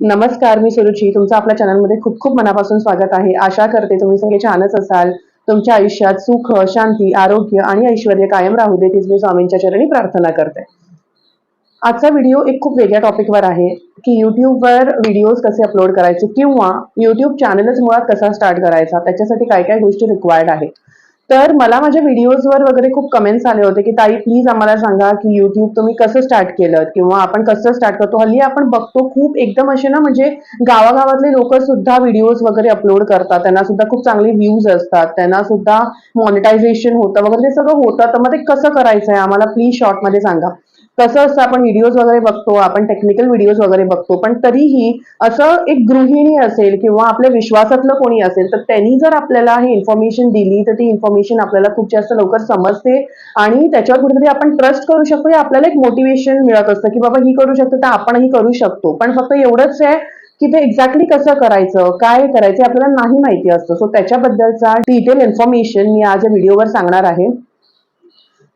नमस्कार मी सुरुची. तुमचं आपल्या चॅनलमध्ये खूप खूप मनापासून स्वागत आहे. आशा करते तुम्ही सगळे छानच असाल. तुमच्या आयुष्यात सुख शांती आरोग्य आणि ऐश्वर कायम राहू दे तीच मी स्वामींच्या चरणी प्रार्थना करते. आजचा व्हिडिओ एक खूप वेगळ्या टॉपिकवर आहे की युट्यूबवर व्हिडिओज कसे अपलोड करायचे किंवा युट्यूब चॅनलच मुळात कसा स्टार्ट करायचा त्याच्यासाठी काय काय गोष्टी रिक्वायर्ड आहेत. तर मला माझ्या व्हिडिओजवर वगैरे खूप कमेंट्स आले होते की ताई प्लीज आम्हाला सांगा की युट्यूब तुम्ही कसं स्टार्ट केलं? किंवा आपण कसं स्टार्ट करतो? हल्ली आपण बघतो खूप एकदम असे ना म्हणजे गावागावातले लोक सुद्धा व्हिडिओज वगैरे अपलोड करतात. त्यांना सुद्धा खूप चांगले व्ह्यूज असतात. त्यांना सुद्धा मॉनिटायझेशन होतं वगैरे ते सगळं होतं. तर मग ते कसं करायचं आहे आम्हाला प्लीज शॉर्टमध्ये सांगा. कसं असतं आपण व्हिडिओज वगैरे बघतो आपण टेक्निकल व्हिडिओज वगैरे बघतो पण तरीही असं एक गृहिणी असेल किंवा आपल्या विश्वासातलं कोणी असेल तर त्यांनी जर आपल्याला हे इन्फॉर्मेशन दिली तर ती इन्फॉर्मेशन आपल्याला खूप जास्त लवकर समजते आणि त्याच्यावर कुठेतरी आपण ट्रस्ट करू शकतो हे आपल्याला एक मोटिवेशन मिळत असतं की बाबा ही करू शकतो तर आपणही करू शकतो. पण फक्त एवढंच आहे की ते एक्झॅक्टली कसं करायचं काय करायचं आपल्याला नाही माहिती असतं. सो त्याच्याबद्दलचा डिटेल इन्फॉर्मेशन मी आज या व्हिडिओवर सांगणार आहे.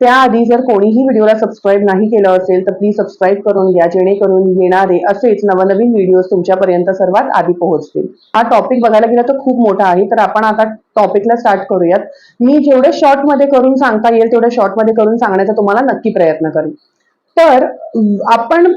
त्याआधी जर कोणीही व्हिडिओला सबस्क्राईब नाही केलं असेल तर प्लीज सबस्क्राईब करून घ्या जेणेकरून येणारे असेच नवनवीन व्हिडिओज तुमच्यापर्यंत सर्वात आधी पोहोचतील. हा टॉपिक बघायला गेला तर खूप मोठा आहे तर आपण आता टॉपिकला स्टार्ट करूयात. मी जेवढे शॉर्टमध्ये करून सांगता येईल तेवढे शॉर्टमध्ये करून सांगण्याचा तुम्हाला नक्की प्रयत्न करेन. तर आपण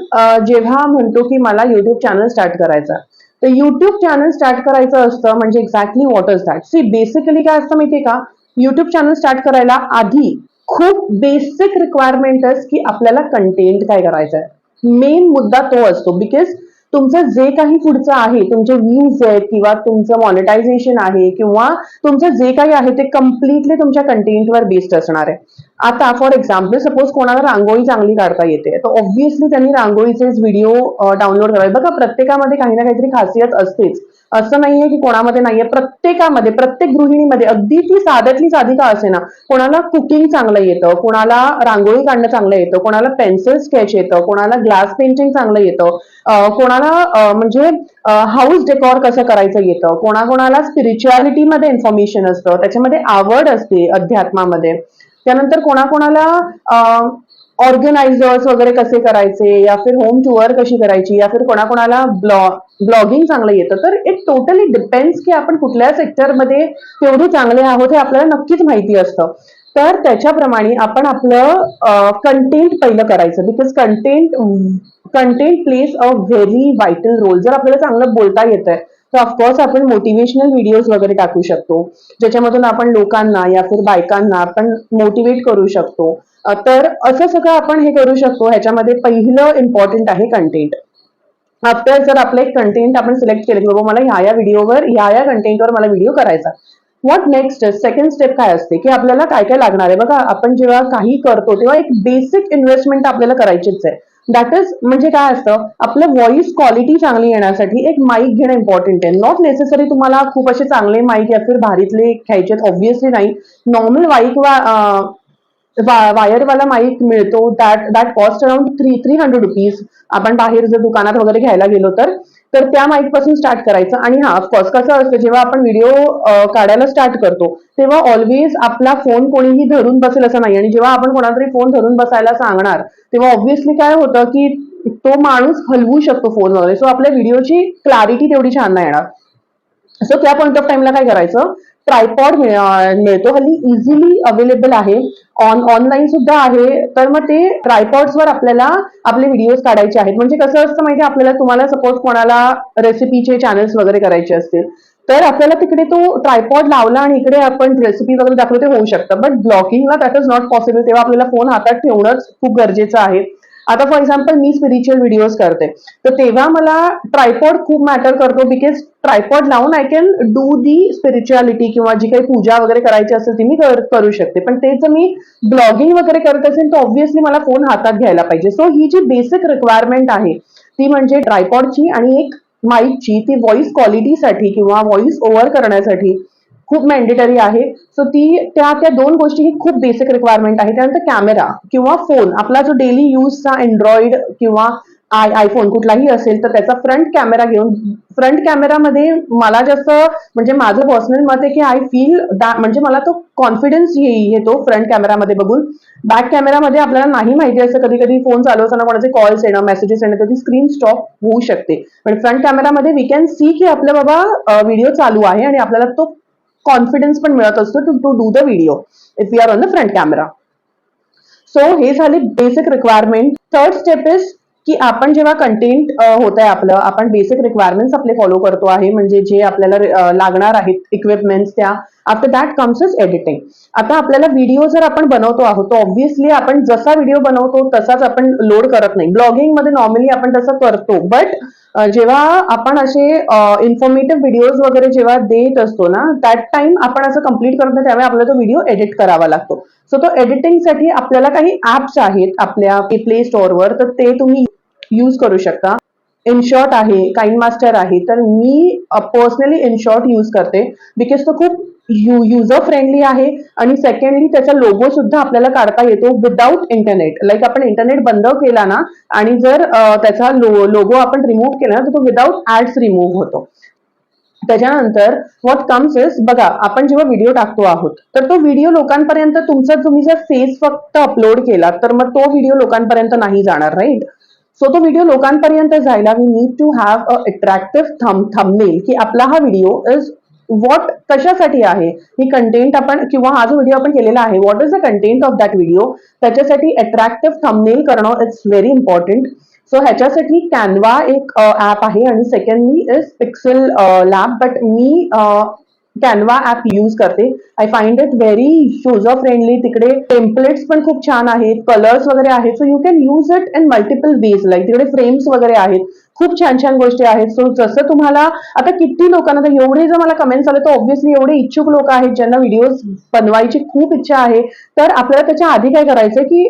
जेव्हा म्हणतो की मला युट्यूब चॅनल स्टार्ट करायचा तर युट्यूब चॅनल स्टार्ट करायचं असतं म्हणजे exactly water is that see basically काय असतं माहितीये का? युट्यूब चॅनल स्टार्ट करायला आधी खूप बेसिक रिक्वायरमेंटच की आपल्याला कंटेंट काय करायचं आहे मेन मुद्दा तो असतो बिकॉज तुमचं जे काही पुढचं आहे तुमचे व्ह्यूज आहेत किंवा तुमचं मॉनिटायझेशन आहे किंवा तुमचं जे काही आहे ते कम्प्लिटली तुमच्या कंटेंटवर बेस्ड असणार आहे. आता फॉर एक्झाम्पल सपोज कोणाला रांगोळी चांगली काढता येते तर ऑब्व्हियसली त्यांनी रांगोळीचेच व्हिडिओ डाउनलोड करावे. बघा प्रत्येकामध्ये काही ना काहीतरी खासियत असतेच. असं नाहीये की कोणामध्ये नाहीये. प्रत्येकामध्ये प्रत्येक गृहिणीमध्ये अगदी ती साध्यातली साधी का असे ना कोणाला कुकिंग चांगलं येतं कोणाला रांगोळी काढणं चांगलं येतं कोणाला पेन्सिल स्केच येतं कोणाला ग्लास पेंटिंग चांगलं येतं कोणाला म्हणजे हाऊस डेकॉर कसं करायचं येतं कोणाकोणाला स्पिरिच्युअलिटीमध्ये इन्फॉर्मेशन असतं त्याच्यामध्ये आवड असते अध्यात्मामध्ये. त्यानंतर कोणाकोणाला ऑर्गनायझर्स वगैरे कसे करायचे या फिर होम टूअर कशी करायची या फिर कोणाकोणाला ब्लॉग ब्लॉगिंग चांगलं येतं. तर इट टोटली डिपेंड्स की आपण कुठल्या सेक्टरमध्ये तेवढे चांगले आहोत हे आपल्याला नक्कीच माहिती असतं. तर त्याच्याप्रमाणे आपण आपलं कंटेंट पहिलं करायचं. Because content content plays a very vital role जर आपल्याला चांगलं बोलता येत आहे तर ऑफकोर्स आपण मोटिवेशनल व्हिडिओज वगैरे टाकू शकतो. ज्याच्यामधून आपण लोकांना या फिर बायकांना आपण मोटिवेट करू शकतो. तर असं सगळं आपण हे करू शकतो. ह्याच्यामध्ये पहिलं इम्पॉर्टंट आहे कंटेंट आफ्टर जर आपलं एक कंटेंट आपण सिलेक्ट केलं की बाबा मला ह्या या व्हिडिओवर ह्या या कंटेंटवर मला व्हिडिओ करायचा व्हॉट नेक्स्ट सेकंड स्टेप काय असते? की आपल्याला काय काय लागणार आहे? बघा आपण जेव्हा काही करतो तेव्हा एक बेसिक इन्व्हेस्टमेंट आपल्याला करायचीच आहे. दॅट इज म्हणजे काय असतं आपलं व्हॉइस क्वालिटी चांगली येण्यासाठी एक माईक घेणं इम्पॉर्टंट आहे. नॉट नेसेसरी तुम्हाला खूप असे चांगले माईक या फिर भारीतले घ्यायचे ऑब्व्हियसली नाही. नॉर्मल माईक वायरवाला माईक मिळतो. That that cost around three three hundred rupees आपण बाहेर जर दुकानात वगैरे घ्यायला गेलो तर तर त्या माईकपासून स्टार्ट करायचं. आणि हा ऑफकोर्स कसं असतं जेव्हा आपण व्हिडिओ काढायला स्टार्ट करतो तेव्हा ऑलवेज आपला फोन कोणीही धरून बसेल असं नाही. आणि जेव्हा आपण कोणातरी फोन धरून बसायला सांगणार तेव्हा ऑब्व्हियसली काय होतं की तो माणूस हलवू शकतो फोन वगैरे. सो आपल्या व्हिडिओची क्लॅरिटी तेवढी छान नाही येणार. सो त्या पॉईंट ऑफ टाइमला काय करायचं? ट्रायपॉड मिळतो. हल्ली इझिली अवेलेबल आहे. ऑन ऑनलाईन सुद्धा आहे. तर मग ते ट्रायपॉड्सवर आपल्याला आपले व्हिडिओज काढायचे आहेत. म्हणजे कसं असतं माहिती आपल्याला तुम्हाला सपोज कोणाला रेसिपीचे चॅनल्स वगैरे करायचे असतील तर आपल्याला तिकडे तो ट्रायपॉड लावला आणि इकडे आपण रेसिपी वगैरे दाखवते होऊ शकतं. बट ब्लॉगिंगला दॅट इज नॉट पॉसिबल तेव्हा आपल्याला फोन हातात ठेवणंच खूप गरजेचं आहे. आता फॉर एक्झाम्पल मी स्पिरिच्युअल व्हिडिओज करते. तर तेव्हा मला ट्रायपॉड खूप मॅटर करतो बिकॉज ट्रायपॉड लावून I can do the spirituality किंवा जी काही पूजा वगैरे करायची असेल ती मी कर- करू शकते. पण ते जर मी ब्लॉगिंग वगैरे करत असेल तर ऑब्व्हियसली मला फोन हातात घ्यायला पाहिजे. सो ही जी बेसिक रिक्वायरमेंट आहे ती म्हणजे ट्रायपॉडची आणि एक माईकची ती व्हॉइस क्वालिटीसाठी किंवा व्हॉइस ओव्हर करण्यासाठी खूप मॅन्डेटरी आहे. सो ती त्या त्या दोन गोष्टी ही खूप बेसिक रिक्वायरमेंट आहे. त्यानंतर कॅमेरा किंवा फोन आपला जो डेली यूजचा अँड्रॉइड किंवा आय आयफोन कुठलाही असेल तर त्याचा फ्रंट कॅमेरा घेऊन फ्रंट कॅमेरामध्ये मला जास्त म्हणजे माझं पर्सनल मत आहे की आय फील म्हणजे मला तो कॉन्फिडन्स येतो फ्रंट कॅमेरामध्ये बघून. बॅक कॅमेरामध्ये आपल्याला नाही माहिती असं कधी कधी फोन चालू असताना कोणाचे कॉल्स येणं मेसेजेस येणं तर ती स्क्रीन स्टॉप होऊ शकते. पण फ्रंट कॅमेरामध्ये वी कॅन सी की आपल्या बाबा व्हिडिओ चालू आहे आणि आपल्याला तो कॉन्फिडन्स पण मिळत असतो to to do the video if you are on the front camera so हे झाले basic requirement third step is की आपण जेव्हा कंटेंट होत आहे आपलं आपण बेसिक रिक्वायरमेंट्स आपले फॉलो करतो आहे म्हणजे जे आपल्याला लागणार आहेत इक्विपमेंट्स त्या after that comes is editing आता आपल्याला व्हिडिओ जर आपण बनवतो आहोत तर ऑब्व्हियसली आपण जसा व्हिडिओ बनवतो तसाच आपण लोड करत नाही. ब्लॉगिंगमध्ये नॉर्मली आपण तसं करतो बट जेव्हा आपण असे इन्फॉर्मेटिव्ह व्हिडिओज वगैरे जेव्हा देत असतो ना दॅट टाइम आपण असं कंप्लीट करत नाही त्यावेळी आपल्याला तो व्हिडिओ एडिट करावा लागतो. सो तो एडिटिंगसाठी आपल्याला काही ऍप्स आहेत आपल्या प्ले स्टोअरवर तर ते तुम्ही यूज करू शकता. इनशॉर्ट आहे काइंड मास्टर आहे तर मी पर्सनली इनशॉर्ट यूज करते. बिकॉज तो खूप युजर फ्रेंडली आहे आणि सेकंडली त्याचा लोगो सुद्धा आपल्याला काढता येतो विदाउट इंटरनेट लाईक आपण इंटरनेट बंद केला ना आणि जर त्याचा लोगो आपण रिमूव्ह केला ना तर तो विदाउट ऍड्स रिमूव्ह होतो. त्याच्यानंतर व्हॉट कम्स इज बघा आपण जेव्हा व्हिडिओ टाकतो आहोत तर तो व्हिडिओ लोकांपर्यंत तुमचा तुम्ही जर फेस फक्त अपलोड केला तर मग तो व्हिडिओ लोकांपर्यंत नाही जाणार राईट सो तो व्हिडिओ लोकांपर्यंत जायला we need to have a attractive thumb thumbnail की आपला हा व्हिडिओ इज व्हॉट कशासाठी आहे? ही कंटेंट आपण किंवा हा जो व्हिडिओ आपण केलेला आहे what is the content of that video त्याच्यासाठी अट्रॅक्टिव्ह थंबनेल करणं इट्स व्हेरी इम्पॉर्टंट सो ह्याच्यासाठी कॅनवा एक ऍप आहे. आणि secondly is Pixel Lab but me Canva app use करते. I find it very user friendly तिकडे टेम्पलेट्स पण खूप छान आहेत कलर्स वगैरे आहेत. So you can use it in multiple ways like तिकडे फ्रेम्स वगैरे आहेत. खूप छान छान गोष्टी आहेत. सो जसं तुम्हाला आता किती लोकांना तर एवढे जर मला कमेंट्स आले तर ऑब्व्हियसली एवढे इच्छुक लोक आहेत ज्यांना व्हिडिओज बनवायची खूप इच्छा आहे. तर आपल्याला त्याच्या आधी काय करायचं की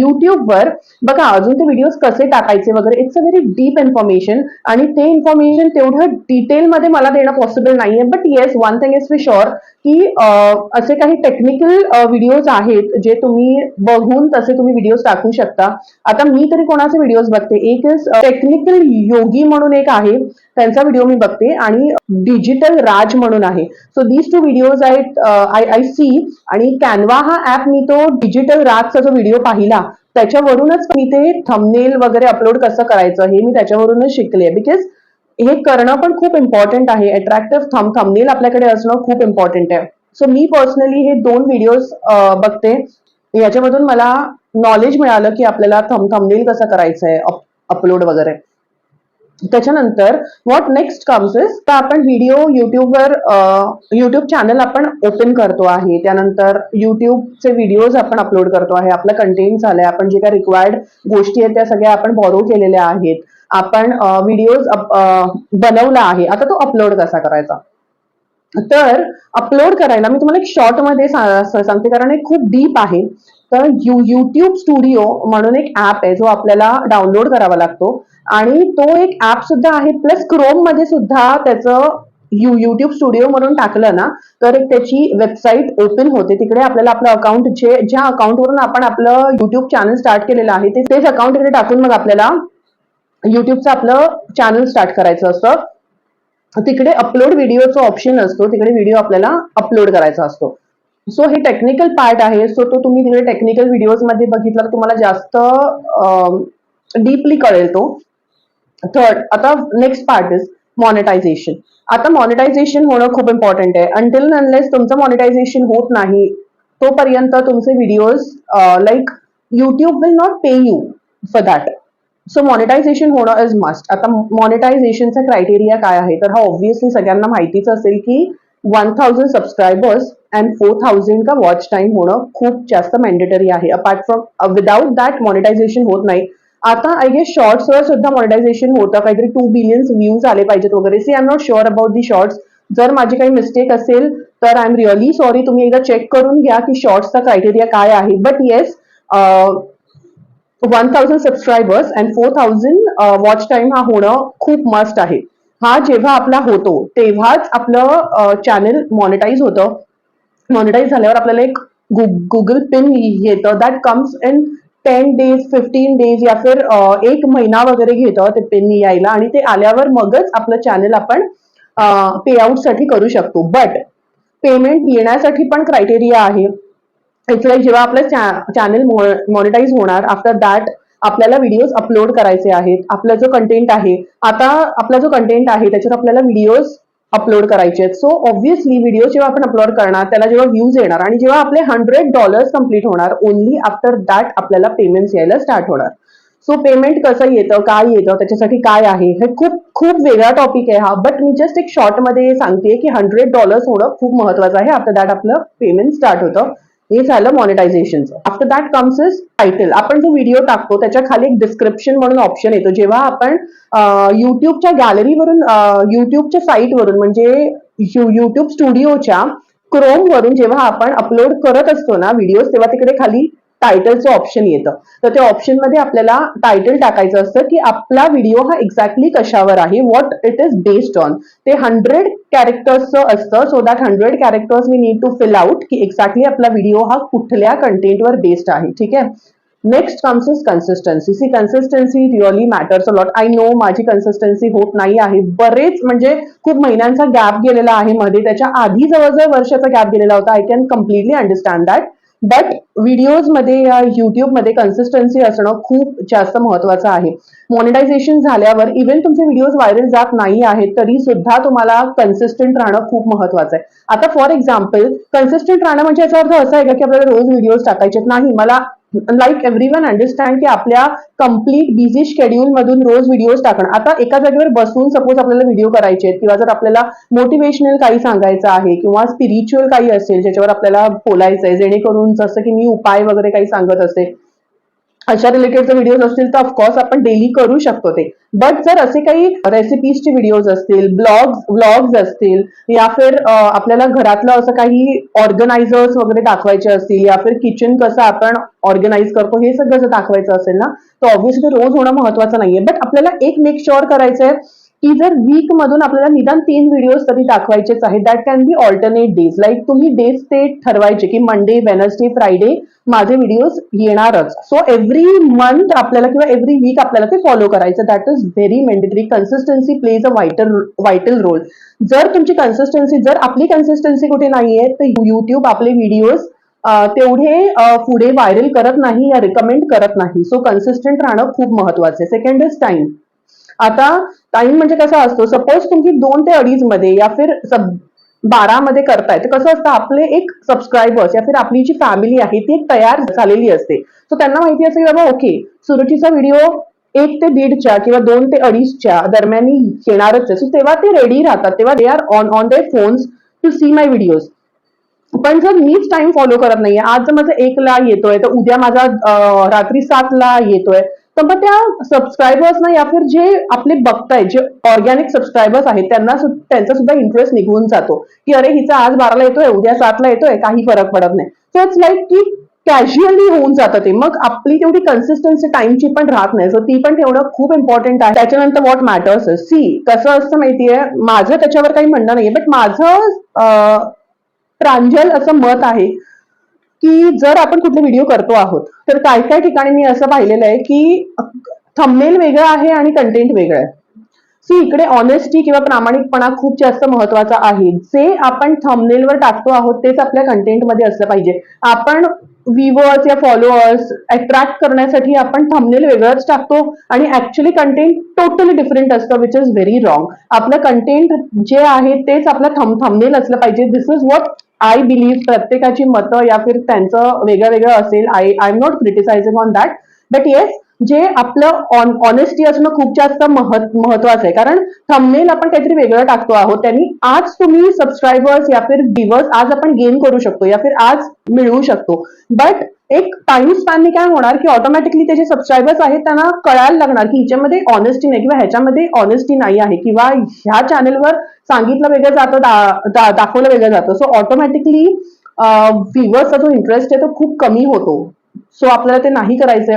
युट्यूबवर बघा अजून ते व्हिडिओज कसे टाकायचे वगैरे it's a very deep information आणि ते इन्फॉर्मेशन तेवढं डिटेलमध्ये मला देणं पॉसिबल नाहीये. But yes one thing is for sure की असे काही टेक्निकल व्हिडिओज आहेत जे तुम्ही बघून तसे तुम्ही व्हिडिओज टाकू शकता. आता मी तरी कोणाचे व्हिडिओज बघते? एक टेक्निकल योगी म्हणून एक आहे. त्यांचा व्हिडिओ मी बघते. आणि डिजिटल राज म्हणून आहे. सो दीज टू व्हिडिओज आहेत आय आय सी आणि कॅनवा हा ऍप मी तो डिजिटल राजचा जो व्हिडिओ पाहिला त्याच्यावरूनच मी ते थंबनेल वगैरे अपलोड कसं करायचं हे मी त्याच्यावरूनच शिकले. बिकॉज हे करणं पण खूप इम्पॉर्टंट आहे. अट्रॅक्टिव्ह थम थंबनेल आपल्याकडे असणं खूप इम्पॉर्टंट आहे. सो मी पर्सनली हे दोन व्हिडिओज बघते. याच्यामधून मला नॉलेज मिळालं की आपल्याला थम थंबनेल कसं करायचं आहे अपलोड वगैरे. त्याच्यानंतर व्हॉट नेक्स्ट कम्स इज तर आपण व्हिडिओ युट्यूबवर युट्यूब चॅनल आपण ओपन करतो आहे. त्यानंतर युट्यूबचे व्हिडिओज आपण अपलोड करतो आहे. आपलं कंटेंट झालंय. आपण जे काही रिक्वायर्ड गोष्टी आहेत त्या सगळ्या आपण बॉरो केलेल्या आहेत. आपण व्हिडिओज बनवला आहे. आता तो अपलोड कसा करायचा? तर अपलोड करायला मी तुम्हाला एक शॉर्टमध्ये सांगते. कारण हे खूप डीप आहे. तर यू युट्यूब स्टुडिओ म्हणून एक ऍप आहे जो आपल्याला डाउनलोड करावा लागतो. आणि तो एक ऍप सुद्धा आहे. प्लस क्रोममध्ये सुद्धा त्याचं यू युट्यूब स्टुडिओ म्हणून टाकलं ना तर एक त्याची वेबसाईट ओपन होते. तिकडे आपल्याला आपलं अकाउंट जे ज्या अकाउंटवरून आपण आपलं युट्यूब चॅनल स्टार्ट केलेलं आहे ते तेच अकाउंट तिकडे टाकून मग आपल्याला युट्यूबचं आपलं चॅनल स्टार्ट करायचं असतं. तिकडे अपलोड व्हिडिओचा ऑप्शन असतो. तिकडे व्हिडिओ आपल्याला अपलोड करायचा असतो. सो हे टेक्निकल पार्ट आहे. सो तो तुम्ही तिकडे टेक्निकल व्हिडिओजमध्ये बघितला तर तुम्हाला जास्त डीपली कळेल तो. थर्ड आता नेक्स्ट पार्ट इज मॉनिटायझेशन आता मॉनिटायझेशन होणं खूप इम्पॉर्टंट आहे. अंटिल अनलेस तुमचं मॉनिटायझेशन होत नाही तोपर्यंत तुमचे videos like YouTube will not pay you for that so monetization होणं इज मस्ट आता मॉनिटायझेशनचा क्रायटेरिया काय आहे? तर हा ऑब्व्हियसली सगळ्यांना माहितीच असेल की one thousand subscribers and four thousand का वॉच टाइम होणं खूप जास्त मॅन्डेटरी आहे. Apart from without that monetization होत नाही. आता आय गेस शॉर्ट्सवर सुद्धा मॉनिटायझेशन होतं. काहीतरी टू बिलियन्स व्ह्यूज आले पाहिजेत वगैरे. See I am not sure about the shorts जर माझी काही मिस्टेक असेल तर आय एम रिअली सॉरी तुम्ही एकदा चेक करून घ्या की शॉर्ट्सचा क्रायटेरिया काय आहे. But yes uh, one thousand subscribers and four thousand watch time हा होणं खूप मस्ट आहे. हा जेव्हा आपला होतो तेव्हाच आपलं चॅनल मॉनिटाईज होतं. मॉनिटाईज झाल्यावर आपल्याला एक गुगल पिन येतं. That comes in ten days fifteen days या फिर एक महिना वगैरे घेतं ते पिन यायला आणि ते आल्यावर मगच आपलं चॅनल आपण पे साठी करू शकतो. बट पेमेंट येण्यासाठी पण क्रायटेरिया आहे. एक्चुअली जेव्हा आपलं चॅनल मॉनिटाईज होणार आफ्टर दॅट आपल्याला व्हिडिओज अपलोड करायचे आहेत. आपला जो कंटेंट आहे आता आपला जो कंटेंट आहे त्याच्यावर आपल्याला व्हिडिओज अपलोड करायचे आहेत. सो ऑब्व्हियसली व्हिडिओ जेव्हा आपण अपलोड करणार त्याला जेव्हा व्ह्यूज येणार आणि जेव्हा आपले हंड्रेड डॉलर्स कंप्लीट होणार ओनली आफ्टर दॅट आपल्याला पेमेंट्स यायला स्टार्ट होणार. सो पेमेंट कसं येतं काय येतं त्याच्यासाठी काय आहे हे खूप खूप वेगळा टॉपिक आहे हा. बट मी जस्ट एक शॉर्टमध्ये सांगते की हंड्रेड डॉलर्स होणं खूप महत्वाचं आहे. आफ्टर दॅट आपलं पेमेंट स्टार्ट होतं. हे झालं मॉनिटायझेशनचं after that comes is title आपण जो व्हिडिओ टाकतो त्याच्याखाली एक डिस्क्रिप्शन म्हणून ऑप्शन येतो. जेव्हा आपण युट्यूबच्या गॅलरीवरून युट्यूबच्या साईटवरून म्हणजे युट्यूब स्टुडिओच्या क्रोम वरून जेव्हा आपण अपलोड करत असतो ना व्हिडिओ तेव्हा तिकडे खाली टायटलचं ऑप्शन येतं. तर त्या ऑप्शनमध्ये आपल्याला टायटल टाकायचं असतं की आपला व्हिडिओ हा एक्झॅक्टली कशावर आहे what it is based on ते हंड्रेड कॅरेक्टर्सचं असतं. So that hundred characters we need to fill out की एक्झॅक्टली आपला व्हिडिओ हा कुठल्या कंटेंटवर बेस्ड आहे. ठीक आहे? Next comes is consistency see consistency really matters a lot I know माझी कन्सिस्टन्सी होत नाही आहे. बरेच म्हणजे खूप महिन्यांचा गॅप गेलेला आहे मध्ये. त्याच्या आधी जवळजवळ वर्षाचा गॅप गेलेला होता. I can completely understand that but व्हिडिओजमध्ये या युट्यूबमध्ये कन्सिस्टन्सी असणं खूप जास्त महत्वाचं आहे. मॉनिटायझेशन झाल्यावर इव्हन तुमचे व्हिडिओज व्हायरल जात नाही आहेत तरी सुद्धा तुम्हाला कन्सिस्टंट राहणं खूप महत्वाचं आहे. आता फॉर एक्झाम्पल कन्सिस्टंट राहणं म्हणजे याचा अर्थ असा आहे का की आपल्याला रोज व्हिडिओज टाकायचे नाही मला लाईक एव्हरी वन अंडरस्टँड की आपल्या कंप्लीट बिझी शेड्यूल मधून रोज व्हिडिओज टाकणं. आता एका जागेवर बसून सपोज आपल्याला व्हिडिओ करायचे आहेत किंवा जर आपल्याला मोटिवेशनल काही सांगायचं आहे किंवा स्पिरिच्युअल काही असेल ज्याच्यावर आपल्याला बोलायचं आहे जेणेकरून जसं की मी उपाय वगैरे काही सांगत असेल अशा रिलेटेडचे व्हिडिओज असतील तर ऑफकोर्स आपण डेली करू शकतो ते. बट जर असे काही रेसिपीजचे व्हिडिओज असतील ब्लॉग्स व्लॉग्स असतील या फिर आपल्याला घरातलं असं काही ऑर्गनायझर्स वगैरे दाखवायचे असतील या फिर किचन कसं आपण ऑर्गनाईज करतो हे सगळं जर दाखवायचं असेल ना तर ऑब्व्हियसली रोज होणं महत्वाचं नाहीये. बट आपल्याला एक मेक शुअर करायचं आहे की जर वीक मधून आपल्याला निदान तीन व्हिडिओज तरी दाखवायचेच आहेत. That can be alternate days like तुम्ही डेज ते ठरवायचे की मंडे वेनसडे फ्रायडे माझे व्हिडिओज येणारच. सो एव्हरी मंथ आपल्याला किंवा एव्हरी वीक आपल्याला ते फॉलो करायचं. That is very mandatory consistency plays a vital vital role जर तुमची कन्सिस्टन्सी जर आपली कन्सिस्टन्सी कुठे नाहीये तर युट्यूब आपले व्हिडिओज तेवढे पुढे व्हायरल करत नाही या रिकमेंड करत नाही. सो कन्सिस्टंट राहणं खूप महत्वाचं आहे. सेकंड इज टाइम आता टाइम म्हणजे कसा असतो? सपोज तुम्ही दोन ते अडीच मध्ये या फिर सब बारा मध्ये करताय तर कसं असतं? आपले एक सबस्क्रायबर्स या फिर आपली जी फॅमिली आहे ती एक तयार झालेली असते. सो त्यांना माहिती असते की बाबा ओके सुरुचीचा व्हिडिओ एक ते दीडच्या किंवा दोन ते अडीचच्या दरम्यान येणारच आहे. सो तेव्हा ते रेडी राहतात. तेव्हा they are on on their phones to see my videos पण जर मीच टाइम फॉलो करत नाहीये आज जर माझा एक ला येतोय तर उद्या माझा रात्री सात ला येतोय तर मग त्या सबस्क्रायबर्सना या फिर जे आपले बघताय जे ऑर्गॅनिक सबस्क्रायबर्स आहेत त्यांना त्यांचा सुद्धा इंटरेस्ट निघून जातो. की अरे हिचा आज बाराला येतोय उद्या सातला येतोय काही फरक पडत नाही. सो इट्स लाईक की कॅज्युअली होऊन जातं ते. मग आपली तेवढी कन्सिस्टन्सी टाइमची पण राहत नाही. सो ती पण ठेवणं खूप इम्पॉर्टंट आहे. त्याच्यानंतर व्हॉट मॅटर्स सी कसं असतं माहितीये माझं त्याच्यावर काही म्हणणं नाहीये बट माझं प्रांजल असं मत आहे की जर आपण कुठले व्हिडिओ करतो आहोत तर काय काय ठिकाणी मी असं पाहिलेलं आहे की थंबनेल वेगळं आहे आणि कंटेंट वेगळं आहे. सी इकडे ऑनेस्टी किंवा प्रामाणिकपणा खूप जास्त महत्त्वाचा आहे. जे आपण थंबनेलवर टाकतो आहोत तेच आपल्या कंटेंटमध्ये असलं पाहिजे. आपण व्हिवर्स या फॉलोअर्स अट्रॅक्ट करण्यासाठी आपण थंबनेल वेगळंच टाकतो आणि ऍक्च्युली कंटेंट टोटली डिफरंट असतं विच इज व्हेरी रॉंग आपलं कंटेंट जे आहे तेच आपलं थंब थंबनेल असलं पाहिजे. This is what I believe प्रत्येकाची मतं या फिर त्यांचं वेगळं वेगळं असेल. I I am not criticizing on that but yes जे आपलं ऑनेस्टी असणं खूप जास्त महत्वाचं आहे. कारण थंबनेल आपण काहीतरी वेगळं टाकतो आहोत. त्यांनी आज तुम्ही सबस्क्रायबर्स या फिर व्ह्युअर्स आज आपण गेन करू शकतो या फिर आज मिळवू शकतो. बट एक टाइम स्पॅनने काय होणार की ऑटोमॅटिकली त्याचे सबस्क्रायबर्स आहेत त्यांना कळायला लागणार की हिच्यामध्ये ऑनेस्टी नाही किंवा ह्याच्यामध्ये ऑनेस्टी नाही आहे. किंवा ह्या चॅनेलवर सांगितलं वेगळं जातं दाखवलं वेगळं जातं. सो ऑटोमॅटिकली व्ह्युअर्सचा जो इंटरेस्ट आहे तो खूप कमी होतो. सो आपल्याला ते नाही करायचंय.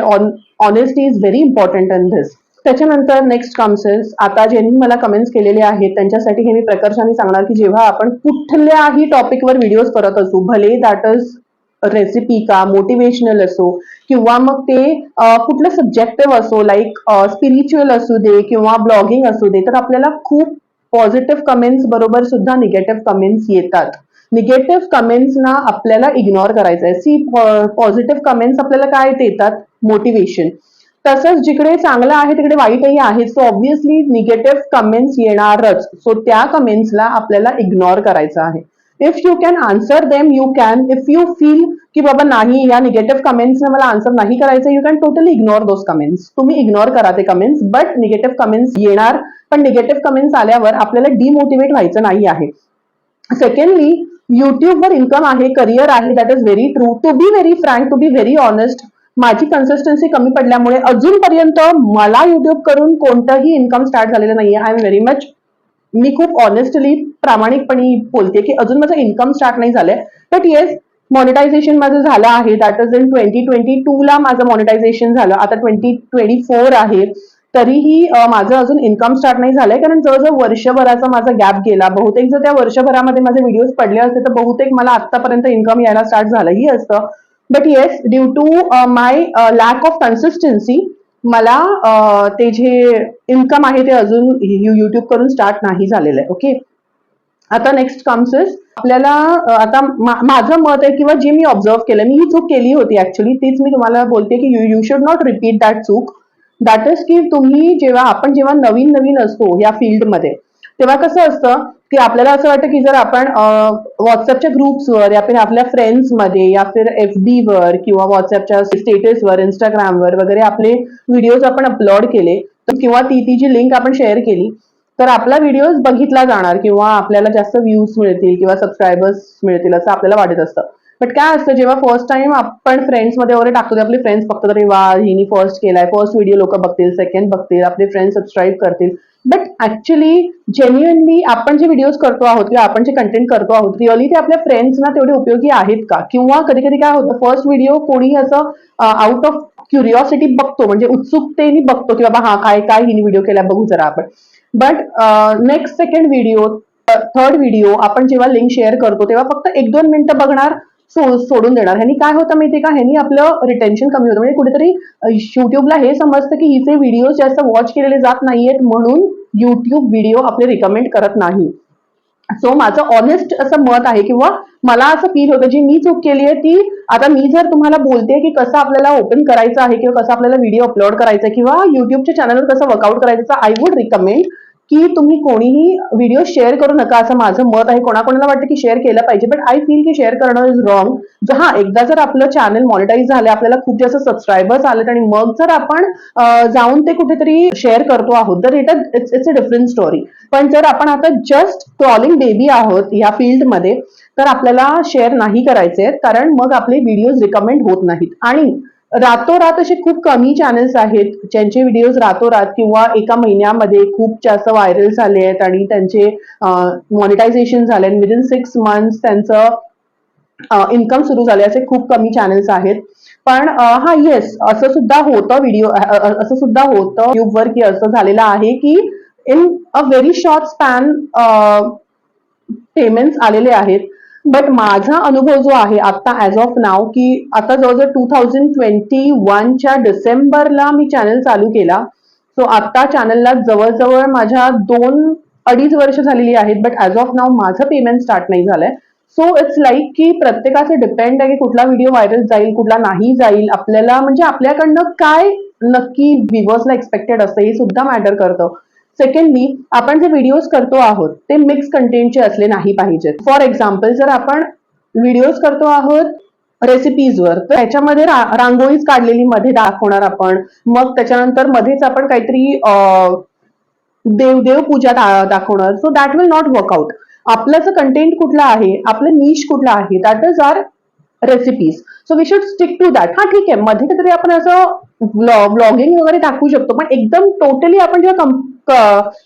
Honesty is very important in this त्याच्यानंतर नेक्स्ट कम्सेस आता ज्यांनी मला कमेंट्स केलेले आहेत त्यांच्यासाठी हे मी प्रकर्षाने सांगणार की जेव्हा आपण कुठल्याही टॉपिकवर व्हिडिओज करत असू भले दॅट इज रेसिपी का मोटिवेशनल असो किंवा मग ते कुठलं सब्जेक्टिव्ह असो लाईक स्पिरिच्युअल असू दे किंवा ब्लॉगिंग असू दे तर आपल्याला खूप पॉझिटिव्ह कमेंट्स बरोबर सुद्धा निगेटिव्ह कमेंट्स येतात. निगेटिव्ह कमेंट्सना आपल्याला इग्नोर करायचं आहे सी पॉझिटिव्ह कमेंट्स आपल्याला काय देतात? मोटिवेशन तसंच जिकडे चांगलं आहे तिकडे वाईटही आहे. सो ऑब्विसली निगेटिव्ह कमेंट्स येणारच. सो त्या कमेंट्सला आपल्याला इग्नोर करायचं आहे. If you can answer them you can if you feel की बाबा नाही या निगेटिव्ह कमेंट्सने मला आन्सर नाही करायचं you can totally ignore those comments तुम्ही इग्नोर करा ते कमेंट्स बट निगेटिव्ह कमेंट्स येणार. पण निगेटिव्ह कमेंट्स आल्यावर आपल्याला डिमोटिवेट व्हायचं नाही आहे. सेकंडली युट्यूबवर इन्कम आहे करिअर आहे that is very true to be very frank to be very honest माझी कन्सिस्टन्सी कमी पडल्यामुळे अजूनपर्यंत मला युट्यूब करून कोणतंही इन्कम स्टार्ट झालेलं नाहीये. आय एम व्हेरी मच मी खूप ऑनेस्टली प्रामाणिकपणे बोलते की अजून माझं इन्कम स्टार्ट नाही झालंय. बट येस मॉनिटायझेशन माझं झालं आहे. That is in twenty twenty two ला माझं मॉनिटायझेशन झालं. आता ट्वेंटी ट्वेंटी फोर आहे. तरीही माझं अजून इन्कम स्टार्ट नाही झालंय. कारण जवळजवळ वर्षभराचा माझा गॅप गेला. बहुतेक जर त्या वर्षभरामध्ये माझे व्हिडिओज पडले असते तर बहुतेक मला आतापर्यंत इन्कम यायला स्टार्ट झालंही असतं. But yes due to my lack of consistency मला ते जे इन्कम आहे ते अजून युट्यूब करून स्टार्ट नाही झालेलं आहे. ओके आता नेक्स्ट कम्स इज आपल्याला आता माझं मत आहे किंवा जे मी ऑब्झर्व केलं मी ही चूक केली होती ऍक्च्युली तीच मी तुम्हाला बोलते की you you should not repeat that चूक. दॅट इज की तुम्ही जेव्हा आपण जेव्हा नवीन नवीन असतो या फील्डमध्ये तेव्हा कसं असतं की आपल्याला असं वाटतं की जर आपण व्हॉट्सअपच्या ग्रुप्सवर या फिर आपल्या फ्रेंड्समध्ये या फिर एफ वर किंवा व्हॉट्सअपच्या स्टेटसवर इंस्टाग्रामवर वगैरे आपले व्हिडिओज आपण अपलोड केले तर किंवा ती ती जी लिंक आपण शेअर केली तर आपला व्हिडिओज बघितला जाणार किंवा आपल्याला जास्त व्ह्यूज मिळतील किंवा सबस्क्रायबर्स मिळतील असं आपल्याला वाटत असतं. बट काय असतं जेव्हा फर्स्ट टाइम आपण फ्रेंड्समध्ये वगैरे टाकतो ते आपले फ्रेंड्स बघतात अरे वा हिनी फर्स्ट केलाय फर्स्ट व्हिडिओ लोक बघतील सेकंड बघतील आपले फ्रेंड्स सबस्क्राईब करतील. बट ऍक्च्युली जेन्युअनली आपण जे व्हिडिओज करतो आहोत किंवा आपण जे कंटेंट करतो आहोत रिअली ते आपल्या फ्रेंड्सना तेवढे उपयोगी आहेत का? किंवा कधी कधी काय होतं फर्स्ट व्हिडिओ कोणी असं आउट ऑफ क्युरिओसिटी बघतो म्हणजे उत्सुकतेने बघतो की बाबा हा काय काय हिने व्हिडिओ केला बघू जरा आपण. But next second video third video आपण जेव्हा लिंक शेअर करतो तेव्हा फक्त एक दोन मिनिटं बघणार सोडून देणार. ह्यानी काय होतं माहिती का? ह्यानी आपलं रिटेन्शन कमी होतं. म्हणजे कुठेतरी युट्यूबला हे समजतं की हिचे व्हिडिओ जास्त वॉच केलेले जात नाहीयेत म्हणून युट्यूब व्हिडिओ आपले रिकमेंड करत नाही. सो माझं ऑनेस्ट असं मत आहे किंवा मला असं फील होतं जी मी चूक केली आहे ती आता मी जर तुम्हाला बोलते की कसं आपल्याला ओपन करायचं आहे किंवा कसं आपल्याला व्हिडिओ अपलोड करायचा किंवा युट्यूबच्या चॅनलवर कसं वर्कआउट करायचं आय वुड रिकमेंड की तुम्ही कोणीही व्हिडिओ शेअर करू नका असं माझं मत आहे. कोणाकोणाला वाटतं की शेअर केलं पाहिजे बट आय फील की शेअर करणं इज रॉंग हा एकदा जर आपलं चॅनल मॉनिटाईज झालं आपल्याला खूप जास्त सबस्क्रायबर्स आलेत आणि मग जर आपण जाऊन ते कुठेतरी शेअर करतो आहोत तर it it's it's a different story पण जर आपण आता जस्ट क्रॉलिंग बेबी आहोत या फील्डमध्ये तर आपल्याला शेअर नाही करायचे आहेत कारण मग आपले व्हिडिओज रिकमेंड होत नाहीत. आणि रातोरात असे खूप कमी चॅनल्स आहेत ज्यांचे व्हिडिओज रातोरात किंवा एका महिन्यामध्ये खूप जास्त व्हायरल झाले आहेत आणि त्यांचे मॉनिटायझेशन झाले विदिन सिक्स मंथ्स त्यांचं इन्कम सुरू झाले असे खूप कमी चॅनल्स आहेत. पण हा येस असं सुद्धा होतं व्हिडिओ असं सुद्धा होतं युट्यूबवर की असं झालेलं आहे की in a very short span payments आलेले आहेत. बट माझा अनुभव जो आहे आता ऍज ऑफ नाव की आता जवळजवळ टू थाउजंड ट्वेंटी वनच्या डिसेंबरला मी चॅनल चालू केला. सो आता चॅनलला जवळजवळ माझ्या दोन अडीच वर्ष झालेली आहेत बट ऍज ऑफ नाव माझं पेमेंट स्टार्ट नाही झालंय. सो इट्स लाईक की प्रत्येकाचं डिपेंड आहे की कुठला व्हिडिओ व्हायरल जाईल कुठला नाही जाईल. आपल्याला म्हणजे आपल्याकडनं काय नक्की व्हिवर्सला एक्सपेक्टेड असतं हे सुद्धा मॅटर करतं. सेकंडली आपण जे व्हिडिओज करतो आहोत ते मिक्स कंटेंटचे असले नाही पाहिजेत. फॉर एक्झाम्पल जर आपण व्हिडिओज करतो आहोत रेसिपीजवर तर त्याच्यामध्ये रा- रांगोळीच काढलेली मध्ये दाखवणार आपण. मग त्याच्यानंतर मध्येच आपण काहीतरी देवदेव पूजा दा- दाखवणार. So that will not work out आपलं जर कंटेंट कुठलं आहे? आपलं निश कुठलं आहे? That is our recipes so we should stick to that हा ठीक आहे. मध्ये तरी आपण असं ब्लॉगिंग वगैरे दाखवू शकतो पण एकदम टोटली आपण जेव्हा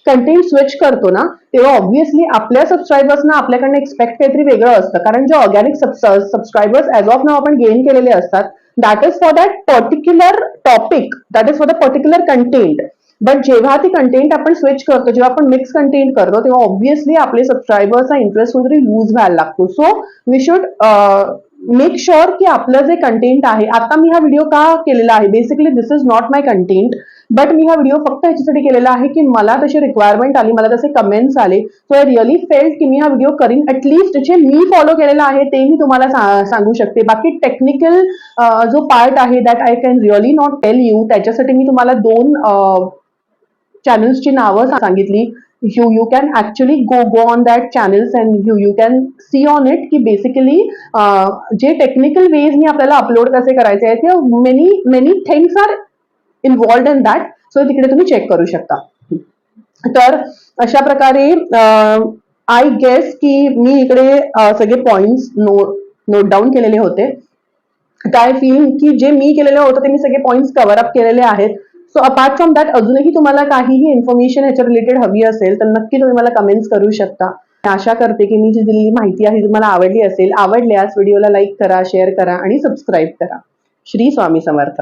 कंटेंट स्विच करतो ना तेव्हा ऑब्व्हियसली आपल्या सबस्क्रायबर्सना आपल्याकडनं एक्सपेक्ट काहीतरी वेगळं असतं. कारण जे organic subscribers as of now आपण गेन केलेले असतात that is for that particular topic that is for the particular content but जेव्हा ती कंटेंट आपण स्विच करतो जेव्हा आपण मिक्स कंटेंट करतो तेव्हा ऑब्व्हियसली आपले सबस्क्रायबर्सचा इंटरेस्ट कुठेतरी लूज व्हायला लागतो. So we should make sure की आपलं जे कंटेंट आहे आता मी हा व्हिडिओ का केलेला आहे? Basically this is not my content but मी हा व्हिडिओ फक्त ह्याच्यासाठी केलेला आहे की मला तशी रिक्वायरमेंट आली मला तसे कमेंट्स आले. सो आय रिअली फेल्ट की मी हा व्हिडिओ करीन. ऍटलीस्ट जे मी फॉलो केलेला आहे ते मी तुम्हाला सांगू शकते. बाकी टेक्निकल जो पार्ट आहे that I can really not tell you त्याच्यासाठी मी तुम्हाला दोन चॅनल्सची नावं सांगितली. You you can actually go go on that channels and you you can see on it की बेसिकली जे टेक्निकल वेजनी आपल्याला अपलोड कसे करायचे आहे ते many many things are involved in that so तिकडे तुम्ही चेक करू शकता. तर अशा प्रकारे आय गेस की मी इकडे सगळे पॉइंट्स नो नोट डाऊन केलेले होते. काय फील की जे मी केलेलं होतं ते मी सगळे पॉइंट्स कव्हर अप केलेले आहेत. सो अपार्ट फ्रॉम दॅट अजूनही तुम्हाला काहीही इन्फॉर्मेशन ह्याच्या रिलेटेड हवी असेल तर नक्की तुम्ही मला कमेंट्स करू शकता. आशा करते की मी जी दिलेली माहिती आहे ती तुम्हाला आवडली असेल. आवडल्यास व्हिडिओला लाईक करा शेअर करा आणि सबस्क्राईब करा. श्री स्वामी समर्थ.